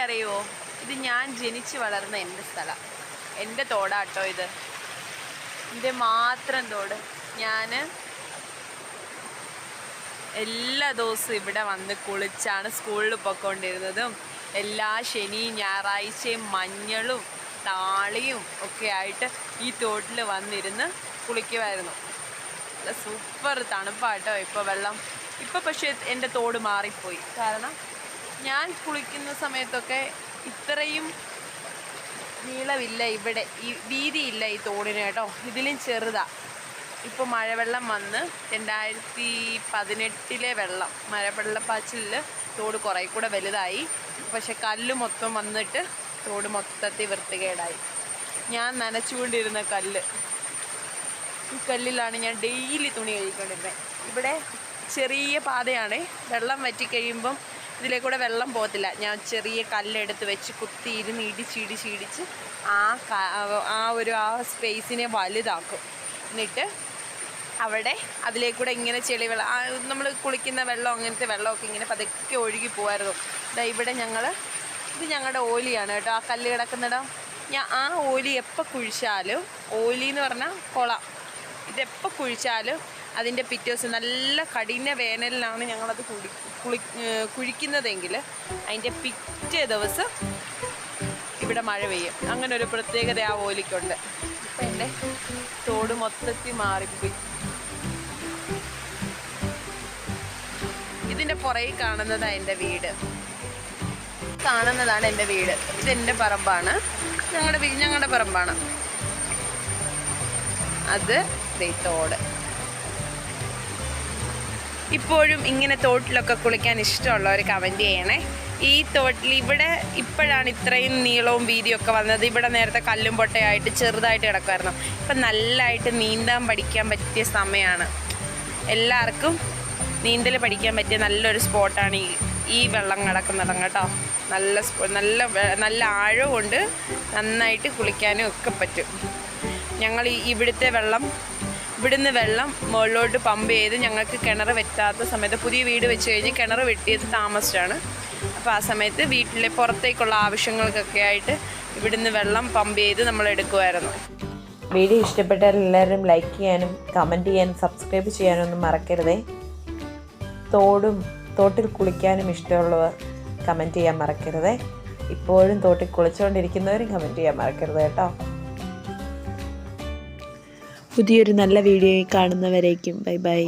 അറിയുമോ ഇത് ഞാൻ ജനിച്ച് വളർന്ന എന്റെ സ്ഥലം. എന്റെ തോടാട്ടോ ഇത്. എന്റെ മാത്രം തോട്. ഞാൻ എല്ലാ ദിവസവും ഇവിടെ വന്ന് കുളിച്ചാണ് സ്കൂളിൽ പൊയ്ക്കൊണ്ടിരുന്നതും എല്ലാ ശനിയും ഞായറാഴ്ചയും മഞ്ഞളും താളിയും ഒക്കെ ആയിട്ട് ഈ തോട്ടിൽ വന്നിരുന്ന് കുളിക്കുമായിരുന്നു സൂപ്പർ തണുപ്പാട്ടോ ഇപ്പോൾ വെള്ളം. ഇപ്പോൾ പക്ഷേ എന്റെ തോട് മാറിപ്പോയി. കാരണം ഞാൻ കുളിക്കുന്ന സമയത്തൊക്കെ ഇത്രയും നീളമില്ല ഇവിടെ. ഈ വീതിയില്ല ഈ തോടിന് കേട്ടോ. ഇതിലും ചെറുതാ. ഇപ്പോൾ മഴവെള്ളം വന്ന് രണ്ടായിരത്തി പതിനെട്ടിലെ വെള്ളം. മഴവെള്ളപ്പാച്ചിലിൽ തോട് കുറേ കൂടെ വലുതായി. പക്ഷെ കല്ല് മൊത്തം വന്നിട്ട് തോട് മൊത്തത്തിൽ വൃത്തികേടായി. ഞാൻ നനച്ചുകൊണ്ടിരുന്ന കല്ല്. ഈ കല്ലിലാണ് ഞാൻ ഡെയിലി തുണി കഴുകിക്കൊണ്ടിരുന്നത് ഇവിടെ ചെറിയ പാതയാണ്. വെള്ളം വറ്റി കഴിയുമ്പം ഇതിലെ കൂടെ വെള്ളം പോകത്തില്ല. ഞാൻ ചെറിയ കല്ലെടുത്ത് വെച്ച് കുത്തി ഇരുന്ന് ഇടിച്ച് ഇടിച്ച് ആ ആ ഒരു ആ സ്പേസിനെ വലുതാക്കും. എന്നിട്ട് അവിടെ അതിലേക്കൂടെ ഇങ്ങനെ ചെളി വെള്ളം നമ്മൾ കുളിക്കുന്ന വെള്ളം അങ്ങനത്തെ വെള്ളമൊക്കെ ഇങ്ങനെ പതുക്കെ ഒഴുകി പോകായിരുന്നു ദാ ഇവിടെ ഞങ്ങൾ ഇത് ഞങ്ങളുടെ ഓലിയാണ് കേട്ടോ. ആ കല്ല് കിടക്കുന്നിടം ഞാൻ ആ ഓലി എപ്പോൾ കുഴിച്ചാലും ഓലി എന്ന് പറഞ്ഞാൽ കുളം. ഇതെപ്പോൾ കുഴിച്ചാലും അതിന്റെ പിറ്റേ ദിവസം നല്ല കഠിന വേനലിലാണ് ഞങ്ങളത് കുളി ഏർ കുഴിക്കുന്നതെങ്കിൽ അതിന്റെ പിറ്റേ ദിവസം ഇവിടെ മഴ പെയ്യും. അങ്ങനെ ഒരു പ്രത്യേകത ആ ഓലിക്കുണ്ട്. അപ്പം എന്റെ തോട് മൊത്തത്തിൽ മാറിപ്പോയി. ഇതിന്റെ പുറകിൽ കാണുന്നതാണ് എന്റെ വീട്. കാണുന്നതാണ് എന്റെ വീട്. ഇതെന്റെ പറമ്പാണ്. ഞങ്ങളുടെ ഞങ്ങളുടെ പറമ്പാണ്. അത് തോട്. ഇപ്പോഴും ഇങ്ങനെ തോട്ടിലൊക്കെ കുളിക്കാൻ ഇഷ്ടമുള്ളവർ കമന്റ് ചെയ്യണേ. ഈ തോട്ടിൽ ഇവിടെ ഇപ്പോഴാണ് ഇത്രയും നീളവും വീതിയും ഒക്കെ വന്നത്. ഇവിടെ നേരത്തെ കല്ലും പൊട്ടയായിട്ട് ചെറുതായിട്ട് കിടക്കുമായിരുന്നു ഇപ്പം നല്ലതായിട്ട് നീന്താൻ പഠിക്കാൻ പറ്റിയ സമയമാണ് എല്ലാവർക്കും നീന്തൽ പഠിക്കാൻ പറ്റിയ നല്ലൊരു സ്പോട്ടാണ് ഈ ഈ വെള്ളം കിടക്കുന്നിടം കേട്ടോ. നല്ല നല്ല നല്ല ആഴമുണ്ട് നന്നായിട്ട് കുളിക്കാനും ഒക്കെ പറ്റും. ഞങ്ങൾ ഇവിടുത്തെ വെള്ളം ഇവിടുന്ന് വെള്ളം മുകളിലോട്ട് പമ്പ് ചെയ്ത് ഞങ്ങൾക്ക് കിണർ വെറ്റാത്ത സമയത്ത് പുതിയ വീട് വെച്ച് കഴിഞ്ഞ് കിണർ വെട്ടിയത് താമസിച്ചാണ്. അപ്പോൾ ആ സമയത്ത് വീട്ടിലെ പുറത്തേക്കുള്ള ആവശ്യങ്ങൾക്കൊക്കെ ആയിട്ട് ഇവിടുന്ന് വെള്ളം പമ്പ് ചെയ്ത് നമ്മൾ എടുക്കുമായിരുന്നു വീഡിയോ ഇഷ്ടപ്പെട്ടാൽ എല്ലാവരും ലൈക്ക് ചെയ്യാനും കമന്റ് ചെയ്യാനും സബ്സ്ക്രൈബ് ചെയ്യാനും ഒന്നും മറക്കരുതേ. തോടും തോട്ടിൽ കുളിക്കാനും ഇഷ്ടമുള്ളവർ കമന്റ് ചെയ്യാൻ മറക്കരുതേ. ഇപ്പോഴും തോട്ടിൽ കുളിച്ചുകൊണ്ടിരിക്കുന്നവരും കമന്റ് ചെയ്യാൻ മറക്കരുത് കേട്ടോ. പുതിയൊരു നല്ല വീഡിയോയിൽ കാണുന്നവരേക്കും. Bye bye.